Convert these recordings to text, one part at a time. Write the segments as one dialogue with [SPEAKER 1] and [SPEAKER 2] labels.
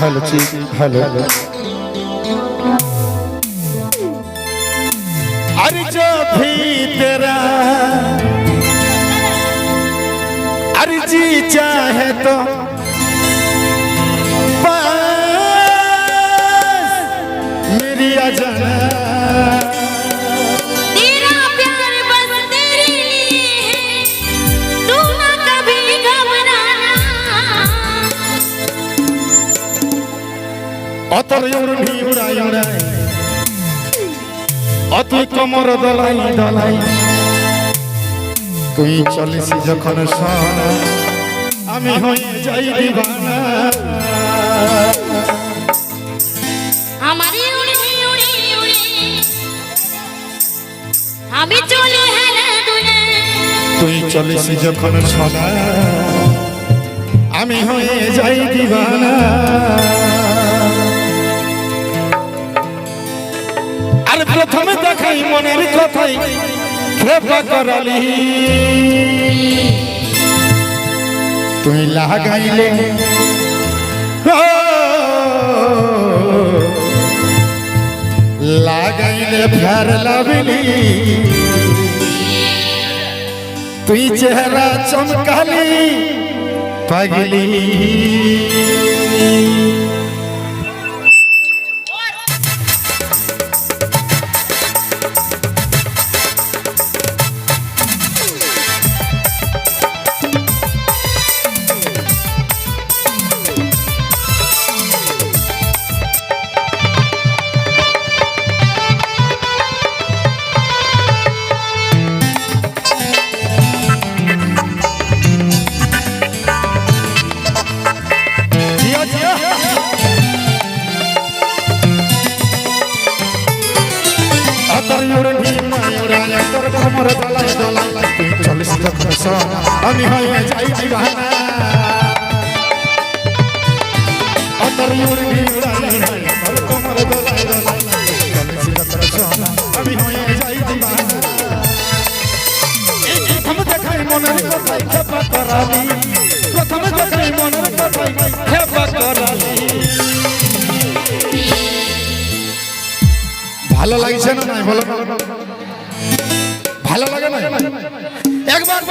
[SPEAKER 1] Hello जी hello अरे जो भी तेरा अरे जी चाहे तो অতর উড়ি উড়াই উড়াই অতুই কমর দলাই দলাই। তুই চলিস যখন সারা আমি হয়ে যাই দিবানা।
[SPEAKER 2] আমারই উড়ে উড়ে উড়ে আমি চলে হেলে দুলে।
[SPEAKER 1] তুই চলিস যখন সদা আমি হয়ে যাই দিবানা। প্রথমে দেখাই মনের কথাই। খেপা করালি। তুই লাগাইলে। লাগাইলে ফের লাভিলি। তুই চেহারা চমকালি। পাগলি। তোর কোমর দলাই দলাই তুই ভালো লাগছে না নাই? বলো। একবার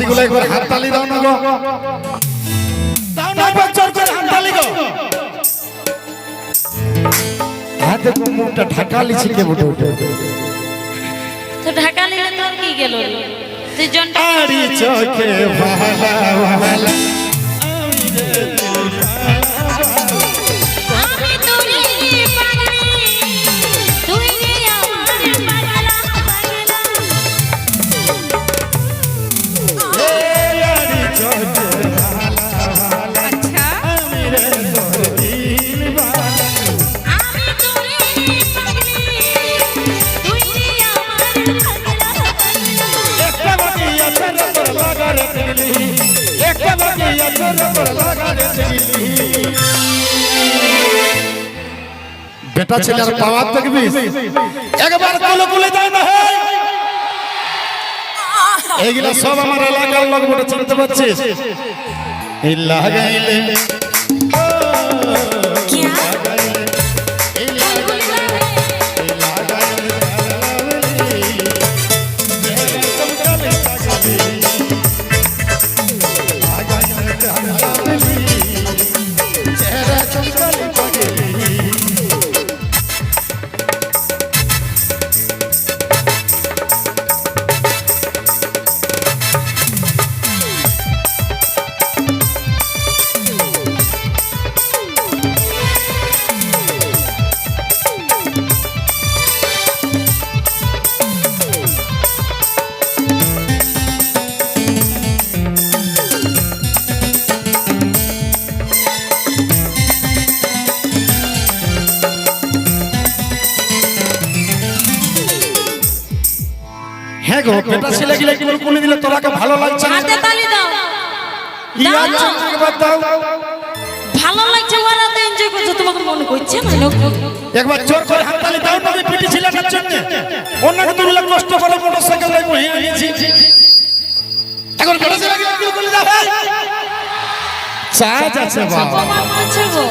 [SPEAKER 1] মামাসি গুলো একবার হাততালি দাও না গো। দাও না একবার জোর করে হাততালি গো। হাতে তো মুখটা ঢাকা লিছি কে উঠে। উঠে
[SPEAKER 2] তো ঢাকা নিলে তোর কি গেল তুই জনটা
[SPEAKER 1] আরে চোখে ভালা ভালা।
[SPEAKER 2] আমি
[SPEAKER 1] বেটা ছেলের পাওয়ার দেখবি একবার কোলে কোলে যায় না এইগুলা সব আমার এলাকার লোক বটে চিনতে পারছিস? এই লাগাইলে ভালো লাগছে
[SPEAKER 2] ওরা তো এনজয় করছ। তোমাকে মনে করছে না
[SPEAKER 1] একবার জোর করে হাততালি দাও না ওই পিটি ছেলেটার জন্য। অন্যকে তুললে কষ্ট করে মোটরসাইকেল লাগবে হয়ে গেছি এখন ছেলে গিলে কুলকুলি দাও? চার্জ আছে বাবা।
[SPEAKER 2] অপমান করছে গো।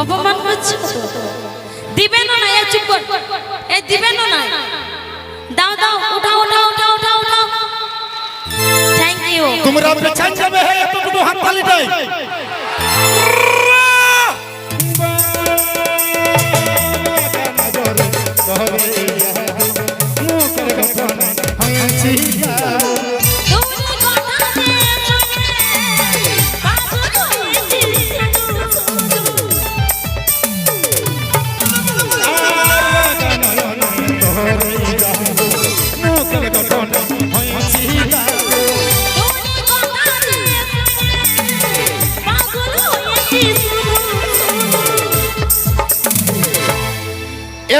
[SPEAKER 2] অপমান করছে। দিবে না না এ চুপ কর। এ দিবে না না। দাও দাও উঠাও উঠাও উঠাও উঠাও উঠাও।
[SPEAKER 1] তোমরা পেছান যাবে হে এতটুকু হাততালিটাই
[SPEAKER 2] তুমি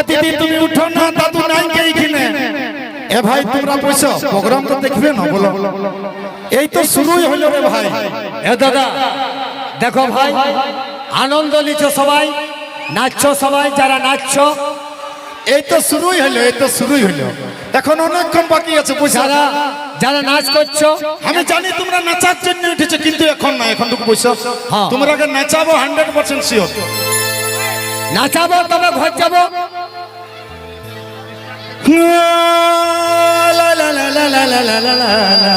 [SPEAKER 1] দিদি তুমি উঠো না দাদু নাই কে এইখানে। এ ভাই তোমরা বসো প্রোগ্রাম তো দেখবে না বলো। এই তো শুরুই হলো রে ভাই।
[SPEAKER 3] এ দাদা দেখো ভাই আনন্দ নিচ্ছ সবাই নাচছো সবাই যারা নাচছো।
[SPEAKER 1] এই তো শুরুই হলো এই তো শুরুই হলো। এখন অনেকক্ষণ বাকি আছে
[SPEAKER 3] যারা যারা নাচ করছ।
[SPEAKER 1] আমি জানি তোমরা নাচার জন্য উঠেছো কিন্তু এখন না এখন টুকু বসো।
[SPEAKER 3] হ্যাঁ।
[SPEAKER 1] তোমরা নাচাবো হান্ড্রেড পার্সেন্ট শিওর
[SPEAKER 3] নাচাবো তবে ঘর যাব।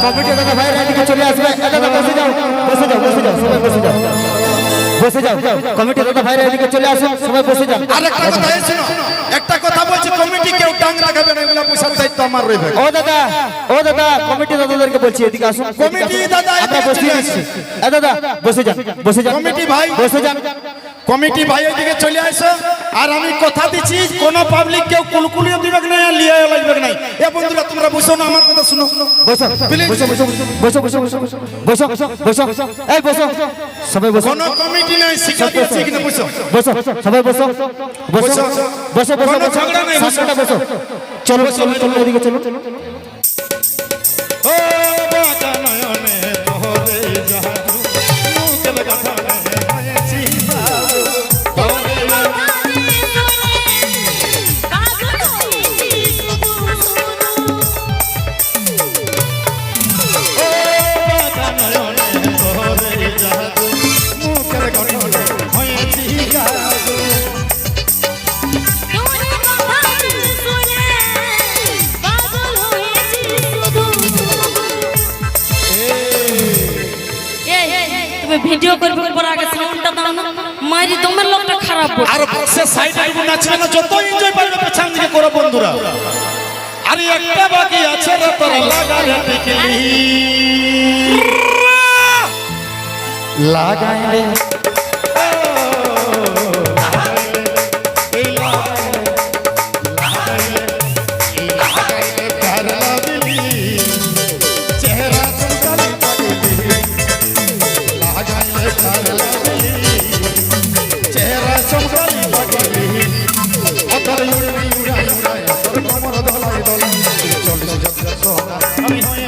[SPEAKER 4] কমিটি দাদা ভাইরা এদিকে চলে আসবে
[SPEAKER 1] আর একটা কথা বলছি কমিটি কেউ আমার রইবে
[SPEAKER 4] ও দাদা ও দাদা কমিটি বলছি এদিকে
[SPEAKER 1] দাদা
[SPEAKER 4] বসে বসে
[SPEAKER 1] ভাই।
[SPEAKER 4] বসে
[SPEAKER 1] কমিটি ভাই চলে আসো আর আমি কথা দিচ্ছি, কোন পাবলিক কেউ কুলকুলিও দিবে না আর লিয়ে লাগবে না এ বন্ধুরা তোমরা বসো না আমার কথা শুনো
[SPEAKER 4] বসো. বসো বসো বসো বসো বসো বসো বসো বসো এই বসো সবাই বসো
[SPEAKER 1] কোন কমিটি নাই শিক্ষা দিয়েছে কিনা বসো
[SPEAKER 4] বসো সবাই বসো বসো
[SPEAKER 1] বসো।
[SPEAKER 4] বসো বসো
[SPEAKER 1] ঝগড়া নাই, বসো
[SPEAKER 4] চলো চলো চলো এদিকে চলো
[SPEAKER 2] লোকটা খারাপ বল
[SPEAKER 1] আর পাশে সাইডে নাচবে না যত এনজয় পারবে পেছন দিকে করো বন্ধুরা। আর একটা বাকি আছে রে তোর লাগা টিকলি লাগাই রে আমি হয়ে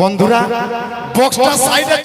[SPEAKER 1] বন্ধুরা বক্সটা সাইডে